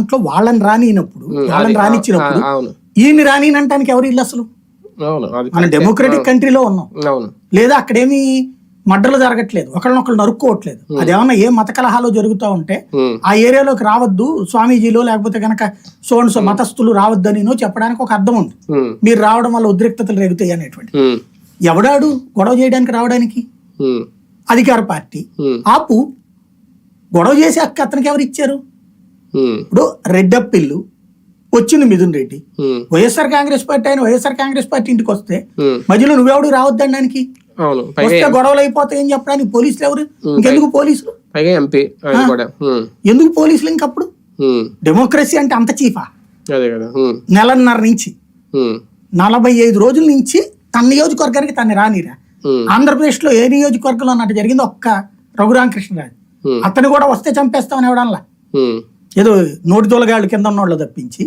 దాంట్లో వాళ్ళని రానినప్పుడు వాళ్ళని రానిచ్చినప్పుడు ఈయన్ని రానినంటానికి ఎవరు ఇల్లు అసలు? మన డెమోక్రటిక్ కంట్రీలో ఉన్నాం. లేదా అక్కడేమి మడ్డలు జరగట్లేదు ఒకళ్ళనొకళ్ళు నరుక్కోవట్లేదు. అదేమన్నా ఏ మత కలహాలు జరుగుతూ ఉంటే ఆ ఏరియాలోకి రావద్దు స్వామీజీలు లేకపోతే కనుక సోన్ సో మతస్థులు రావద్దనినో చెప్పడానికి ఒక అర్థం ఉంది. మీరు రావడం వల్ల ఉద్రిక్తతలు రేగుతాయి అనేటువంటి ఎవడాడు గొడవ చేయడానికి రావడానికి? అధికార పార్టీ. ఆపు గొడవ చేసే హక్కు అతనికి ఎవరు ఇచ్చారు? ఇప్పుడు రెడ్డప్పిల్లు వచ్చింది మిథున్ రెడ్డి. వైఎస్ఆర్ కాంగ్రెస్ పార్టీ ఆయన వైఎస్ఆర్ కాంగ్రెస్ పార్టీ ఇంటికి వస్తే మధ్యలో నువ్వెవడు రావద్దనడానికి వస్తే గొడవలు అయిపోతాయని చెప్పడానికి పోలీసులు ఎవరు? ఇంకెందుకు పోలీసులు? ఎందుకు పోలీసులు ఇంకప్పుడు డెమోక్రసీ అంటే అంత చీఫా? నెలన్నర నుంచి. నలభై ఐదు రోజుల నుంచి తన నియోజకవర్గానికి తన్ని రానిరా. ఆంధ్రప్రదేశ్లో ఏ నియోజకవర్గంలో అన్నట్టు జరిగింది? ఒక్క రఘురామకృష్ణరాజు. అతను కూడా వస్తే చంపేస్తామని ఎవడల్లా ఏదో నోటి తోలగాళ్ళు కింద ఉన్నోళ్ళు తప్పించి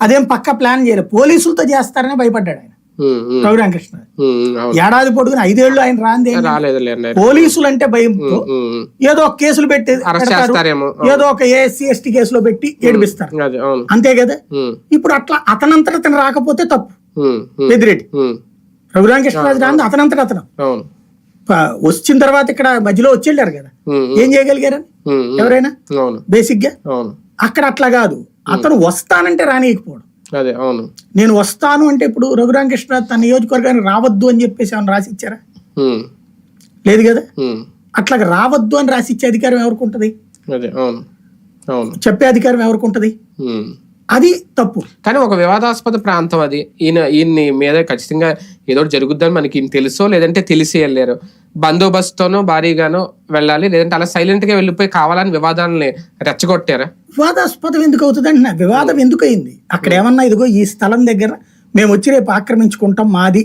అదేం పక్క ప్లాన్ చేయలేదు పోలీసులతో చేస్తారని భయపడ్డాడు ఆయన. అవును. ఏడాది పొడుగున ఐదేళ్ళు ఆయన రాంది పోలీసులు అంటే భయంతో ఏదో ఒక కేసులు పెట్టి ఏదో ఒక ఏఎస్సీ ఎస్టీ కేసులో పెట్టి ఏడిపిస్తారు. అంతే కదా? ఇప్పుడు అట్లా అతనంతట అతను రాకపోతే తప్పు. పెద్దిరెడ్డి. రఘురామకృష్ణరాజు రాంది అతనంతట అతను. వచ్చిన తర్వాత ఇక్కడ మధ్యలో వచ్చి వెళ్ళారు కదా. ఏం చేయగలిగారని ఎవరైనా? బేసిక్గా అక్కడ అట్లా కాదు. అతను వస్తానంటే రానియకపోవడం. అదే అవును. నేను వస్తాను అంటే ఇప్పుడు రఘురామకృష్ణరాజు తన నియోజకవర్గానికి రావద్దు అని చెప్పేసి ఏమైనా రాసి ఇచ్చారా? లేదు కదా? అట్లా రావద్దు అని రాసి ఇచ్చే అధికారం ఎవరికి ఉంటది? చెప్పే అధికారం ఎవరికి ఉంటది. అది తప్పు. కానీ ఒక వివాదాస్పద ప్రాంతం అది. ఈయన ఈయన్ని మీద ఖచ్చితంగా ఏదో జరుగుద్దని మనకి ఈయన తెలుసో లేదంటే తెలిసి వెళ్ళారు బందోబస్తుతోనో భారీగానో వెళ్ళాలి లేదంటే అలా సైలెంట్గా వెళ్ళిపోయి కావాలని వివాదాలని రెచ్చగొట్టారా? వివాదాస్పదం ఎందుకు అవుతుంది అంటున్నా వివాదం ఎందుకు అయింది అక్కడ ఏమన్నా ఇదిగో ఈ స్థలం దగ్గర మేము వచ్చి రేపు ఆక్రమించుకుంటాం మాది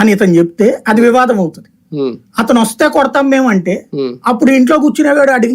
అని ఇతను చెప్తే అది వివాదం అవుతుంది. అతను వస్తే కొడతాం మేము అంటే. అప్పుడు ఇంట్లో కూర్చునేవాడు అడిగి